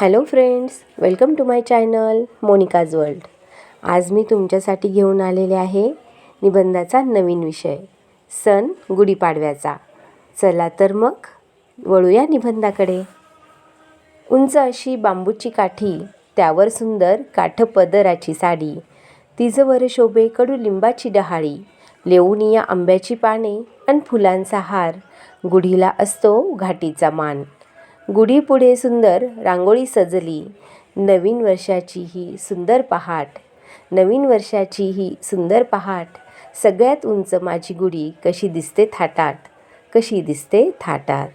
Hello friends welcome to my channel Monica's world. आज मी तुमच्यासाठी घेऊन आलेले आहे निबंधाचा नवीन विषय सण गुढीपाडव्याचा. चला तर मग वळूया निबंधाकडे. उंच अशी बांबूची काठी त्यावर सुंदर काठ पदराची साडी तिजवर शोभे कडुलिंबाची डहाळी लेऊनिया आंब्याची पाने आणि फुलांचा हार गुढीला असतो घाटीचा मान. गुढीपुढे सुंदर रांगोळी सजली. नवीन वर्षाची ही सुंदर पहाट. नवीन वर्षाची ही सुंदर पहाट. सगळ्यात उंच माझी गुढी कशी दिसते थाटात. कशी दिसते थाटात.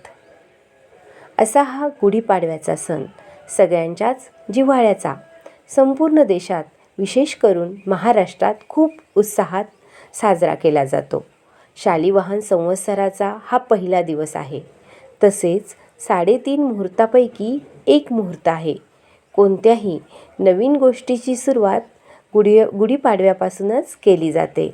असा हा गुढीपाडव्याचा सण सगळ्यांच्याच जिव्हाळ्याचा. संपूर्ण देशात विशेष करून महाराष्ट्रात खूप उत्साहात साजरा केला जातो. शालिवाहन संवत्सराचा हा पहिला दिवस आहे. तसेच साडेतीन मुहूर्तापैकी एक मुहूर्त आहे. कोणत्याही नवीन गोष्टीची सुरुवात गुढी गुढीपाडव्यापासूनच केली जाते.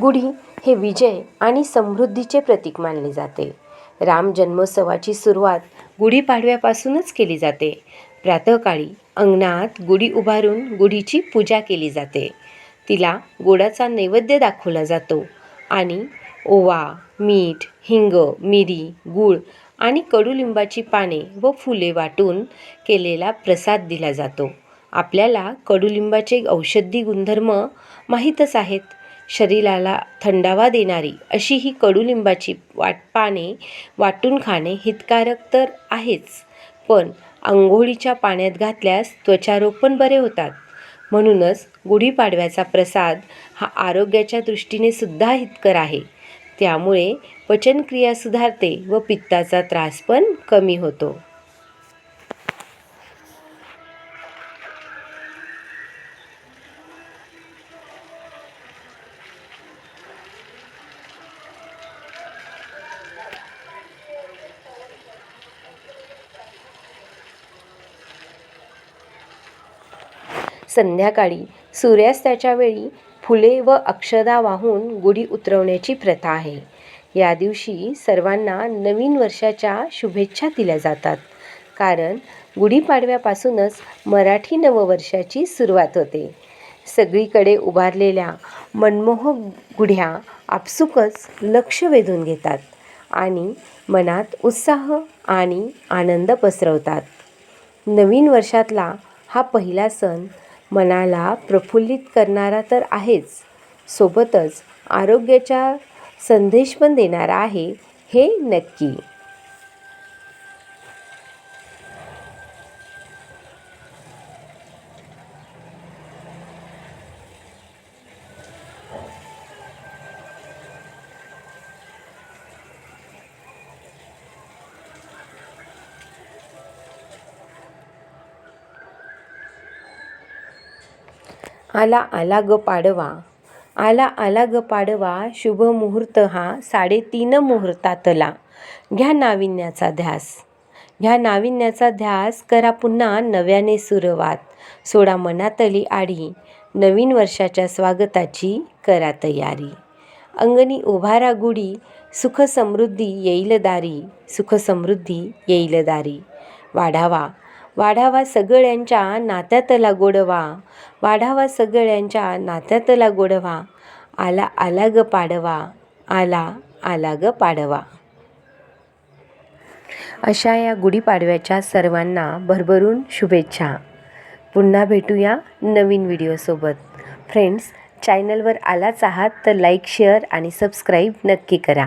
गुढी हे विजय आणि समृद्धीचे प्रतीक मानले जाते. राम जन्मोत्सवाची सुरुवात गुढीपाडव्यापासूनच केली जाते. प्रातःकाळी अंगणात गुढी उभारून गुढीची पूजा केली जाते. तिला गोडाचा नैवेद्य दाखवला जातो. आणि ओवा मीठ हिंग मिरी गूळ आणि कडुलिंबाची पाने व फुले वाटून केलेला प्रसाद दिला जातो. आपल्याला कडुलिंबाचे औषधी गुणधर्म माहीतच आहेत. शरीराला थंडावा देणारी अशी ही कडुलिंबाची वाट पाने वाटून खाणे हितकारक तर आहेच. पण आंघोळीच्या पाण्यात घातल्यास त्वचारोग पण बरे होतात. म्हणूनच गुढीपाडव्याचा प्रसाद हा आरोग्याच्या दृष्टीने सुद्धा हितकर आहे. त्यामुळे पचनक्रिया सुधारते व पित्ताचा त्रास पण कमी होतो. संध्याकाळी सूर्यास्ताच्या वेळी फुले व अक्षदा वाहून गुढी उतरवण्याची प्रथा आहे. या दिवशी सर्वांना नवीन वर्षाच्या शुभेच्छा दिल्या जातात. कारण गुढीपाडव्यापासूनच मराठी नववर्षाची सुरुवात होते. सगळीकडे उभारलेल्या मनमोहक गुढ्या आपसुकच लक्ष वेधून घेतात आणि मनात उत्साह आणि आनंद पसरवतात. नवीन वर्षातला हा पहिला सण मनाला प्रफुल्लित करणारा तर आहेच. सोबतच आरोग्याचा संदेश पण देणारा आहे हे नक्की. आला आला ग पाडवा. आला आला ग पाडवा शुभ मुहूर्त हा साडेतीन मुहूर्तातला. घ्या नाविन्याचा ध्यास. घ्या नाविन्याचा ध्यास करा पुन्हा नव्याने सुरुवात. सोडा मनातली आडी नवीन वर्षाच्या स्वागताची करा तयारी. अंगणी उभारा गुढी सुख समृद्धी येईल दारी. सुख समृद्धी येईल दारी. वाढावा वाढावा सगळ्यांच्या नात्यातला गोडवा. वाढावा सगळ्यांच्या नात्यातला गोडवा. आला आला ग पाडवा. आला आला ग पाडवा. अशा या गुढीपाडव्याच्या सर्वांना भरभरून शुभेच्छा. पुन्हा भेटूया नवीन व्हिडिओसोबत. फ्रेंड्स चॅनलवर आलाच आहात तर लाईक शेअर आणि सबस्क्राईब नक्की करा.